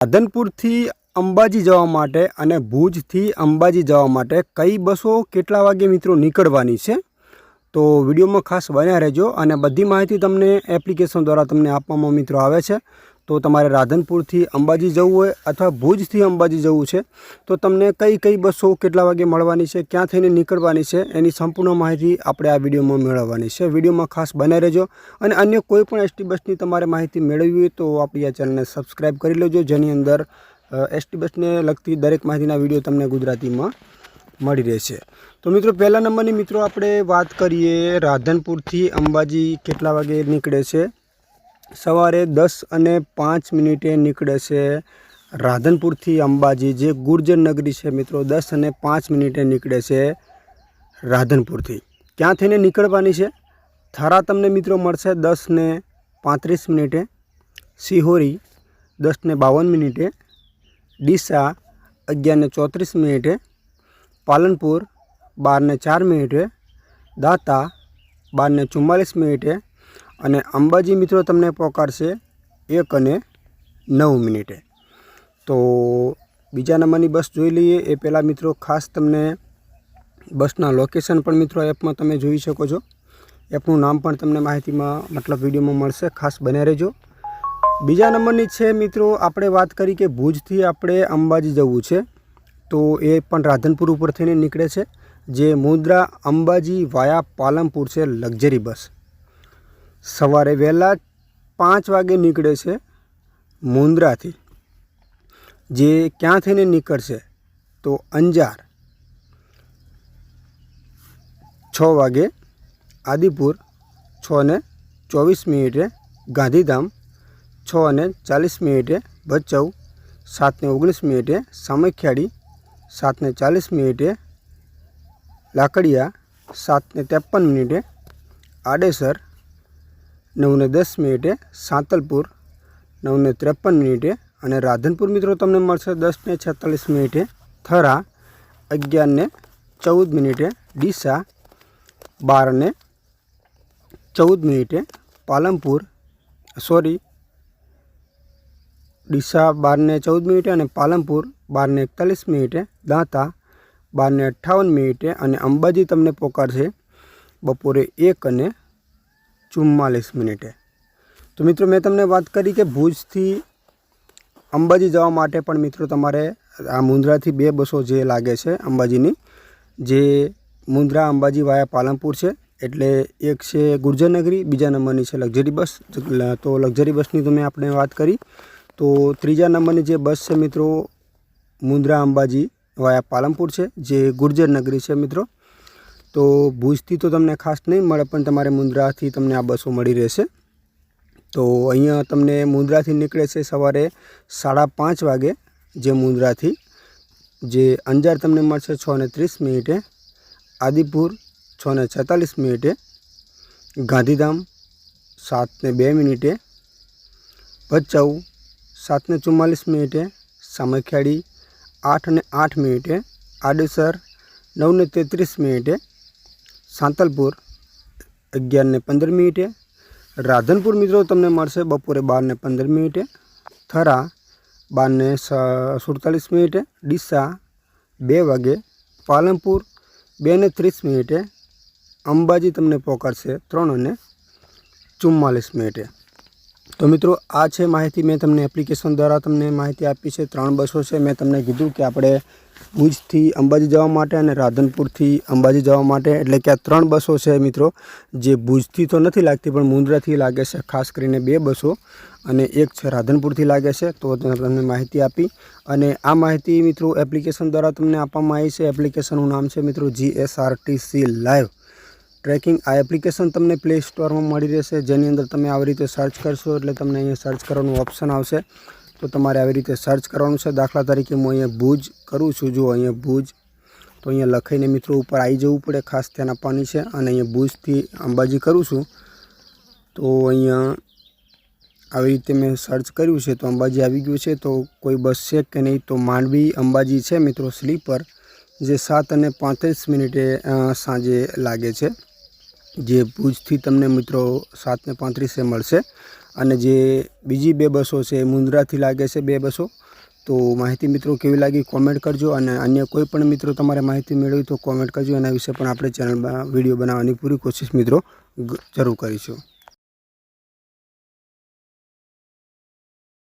રાધનપુરથી અંબાજી જવા માટે અને ભુજથી અંબાજી જવા માટે કઈ બસો કેટલા વાગે મિત્રો નીકળવાની છે? તો વિડીયોમાં ખાસ બન્યા રહેજો અને બધી માહિતી તમને એપ્લિકેશન દ્વારા તમને આપવામાં મિત્રો આવે છે. તો તમારે રાધનપુરથી અંબાજી જવું હોય અથવા ભુજથી અંબાજી જવું છે, તો તમને કઈ કઈ બસો કેટલા વાગે મળવાની છે, ક્યાં થઈને નીકળવાની છે, એની સંપૂર્ણ માહિતી આપણે આ વિડીયોમાં મેળવવાની છે. વિડીયોમાં ખાસ બનાવી રહેજો અને અન્ય કોઈ પણ એસટી બસની તમારે માહિતી મેળવવી હોય તો આપણી આ ચેનલને સબસ્ક્રાઈબ કરી લેજો, જેની અંદર એસટી બસને લગતી દરેક માહિતીના વીડિયો તમને ગુજરાતીમાં મળી રહેશે. તો મિત્રો, પહેલા નંબરની મિત્રો, આપણે વાત કરીએ રાધનપુરથી અંબાજી કેટલા વાગે નીકળે છે સવારે દસ અને પાંચ મિનિટે નીકળે છે રાધનપુરથી અંબાજી, જે ગુર્જર નગરી છે મિત્રો. દસ અને પાંચ મિનિટે નીકળે છે રાધનપુરથી. ક્યાં થઈને નીકળવાની છે? થરા તમને મિત્રો મળશે દસ ને પાંત્રીસ મિનિટે. સિહોરી દસ ને બાવન મિનિટે. ડીસા અગિયાર ને ચોત્રીસ મિનિટે. પાલનપુર બાર ને ચાર મિનિટે. દાતા બાર ને ચુમ્માલીસ મિનિટે. અને અંબાજી મિત્રો તમને પોકારશે એક અને નવ મિનિટે. તો બીજા નંબરની બસ જોઈ લઈએ. એ પહેલાં મિત્રો ખાસ તમને બસના લોકેશન પણ મિત્રો એપમાં તમે જોઈ શકો છો. એપનું નામ પણ તમને માહિતીમાં, મતલબ વિડીયોમાં મળશે. ખાસ બને રહેજો. બીજા નંબરની છે મિત્રો, આપણે વાત કરી કે ભુજથી આપણે અંબાજી જવું છે. તો એ પણ રાધનપુર ઉપર થઈને નીકળે છે. જે મુદ્રા અંબાજી વાયા પાલનપુર છે, લક્ઝરી બસ. સવારે વહેલા પાંચ વાગે નીકળે છે મુન્દ્રાથી જે ક્યાં થઈને નીકળશે તો અંજાર. છ વાગે આદિપુર, છ ને ચોવીસ મિનિટે ગાંધીધામ, છ અને ચાલીસ મિનિટે ભચાઉ સાતને ઓગણીસ મિનિટે સામખિયાળી સાતને ચાલીસ મિનિટે લાકડિયા સાતને ત્રેપન મિનિટે આડેસર નવ ને દસ મિનિટે સાંતલપુર, નવને ત્રેપન મિનિટે અને રાધનપુર મિત્રો તમને મળશે દસને છેતાલીસ મિનિટે થરા અગિયારને ચૌદ મિનિટે ડીસા બારને ચૌદ મિનિટે પાલનપુર, સોરી, ડીસા બારને ચૌદ મિનિટે અને પાલનપુર બારને એકતાલીસ મિનિટે, દાંતા બારને અઠ્ઠાવન મિનિટે અને અંબાજી તમને પોકારશે બપોરે એક અને ચુમ્માલીસ મિનિટે. તો મિત્રો મેં તમને વાત કરી કે ભુજથી અંબાજી જવા માટે પણ મિત્રો તમારે આ મુન્દ્રાથી બે બસો જે લાગે છે અંબાજીની, જે મુન્દ્રા અંબાજી વાયા પાલનપુર છે, એટલે એક છે ગુર્જરનગરી, બીજા નંબરની છે લક્ઝરી બસ. તો લક્ઝરી બસની તો મેં આપણે વાત કરી. તો ત્રીજા નંબરની જે બસ છે મિત્રો મુન્દ્રા અંબાજી વાયા પાલનપુર છે, જે ગુર્જર નગરી છે મિત્રો. તો ભુજથી તો તમને ખાસ નહીં મળે, પણ તમારે મુન્દ્રાથી તમને આ બસો મળી રહેશે. તો અહીંયા તમને મુન્દ્રાથી નીકળે છે સવારે સાડા પાંચ વાગે, જે મુન્દ્રાથી. જે અંજાર તમને મળશે છ ને ત્રીસ મિનિટે, આદિપુર છ ને છેતાલીસ મિનિટે, ગાંધીધામ સાત ને બે મિનિટે, ભચાઉ સાત ને ચુમ્માલીસ મિનિટે, સામખિયાળી આઠ ને આઠ મિનિટે, આડેસર નવ ને તેત્રીસ મિનિટે સાંતલપુર અગિયાર ને પંદર મિનિટે. રાધનપુર મિત્રો તમને મળશે બપોરે બાર ને પંદર મિનિટે. થરા બાર ને સુડતાલીસ મિનિટે. ડીસા, બે વાગે. પાલનપુર બે ને ત્રીસ મિનિટે. અંબાજી તમને પહોંચાડશે ત્રણ અને ચુમ્માલીસ મિનિટે. તો મિત્રો, આ છે માહિતી. મેં તમને એપ્લિકેશન દ્વારા તમને માહિતી આપી છે. ત્રણ બસો છે. મેં તમને કીધું કે આપણે ભુજથી અંબાજી જવા માટે અને રાધનપુરથી અંબાજી જવા માટે. એટલે કે આ ત્રણ બસો છે મિત્રો. જે ભુજથી તો નથી લાગતી, પણ મુન્દ્રાથી લાગે છે. ખાસ કરીને બે બસો અને એક છે રાધનપુરથી લાગે છે. તો તમને માહિતી આપી. અને આ માહિતી મિત્રો એપ્લિકેશન દ્વારા તમને આપવામાં આવી છે. એપ્લિકેશનનું નામ છે મિત્રો જીએસઆરટીસી લાઈવ ટ્રેકિંગ આ એપ્લિકેશન તમને પ્લે સ્ટોરમાં મળી રહેશે. જેની અંદર તમે આવી રીતે સર્ચ કરશો એટલે તમને અહીંયા સર્ચ કરવાનું ઓપ્શન આવશે. તો તમારે આવી રીતે સર્ચ કરવાનું છે. દાખલા તરીકે હું અહીંયા ભુજ કરું છું. જો અહીંયા ભુજ. તો અહીંયા લખાઈને મિત્રો ઉપર આવી જવું પડે. ખાસ ધ્યાન આપવાની છે. અને અહીંયા ભુજથી અંબાજી કરું છું. તો અહીંયા આવી રીતે મેં સર્ચ કર્યું છે. તો અંબાજી આવી ગયું છે. તો કોઈ બસ છે કે નહીં? તો માંડવી અંબાજી છે મિત્રો. સ્લીપર જે સાત અને પાંત્રીસ મિનિટે સાંજે લાગે છે. જે ભુજથી તમને મિત્રો સાતને પાંત્રીસે મળશે. અને જે બીજી બે બસો છે એ મુન્દ્રાથી લાગે છે બે બસો. તો માહિતી મિત્રો કેવી લાગી કોમેન્ટ કરજો અને અન્ય કોઈ પણ મિત્રો તમારે માહિતી મેળવી તો કોમેન્ટ કરજો. એના વિશે પણ આપણે ચેનલમાં વીડિયો બનાવવાની પૂરી કોશિશ મિત્રો જરૂર કરીશું.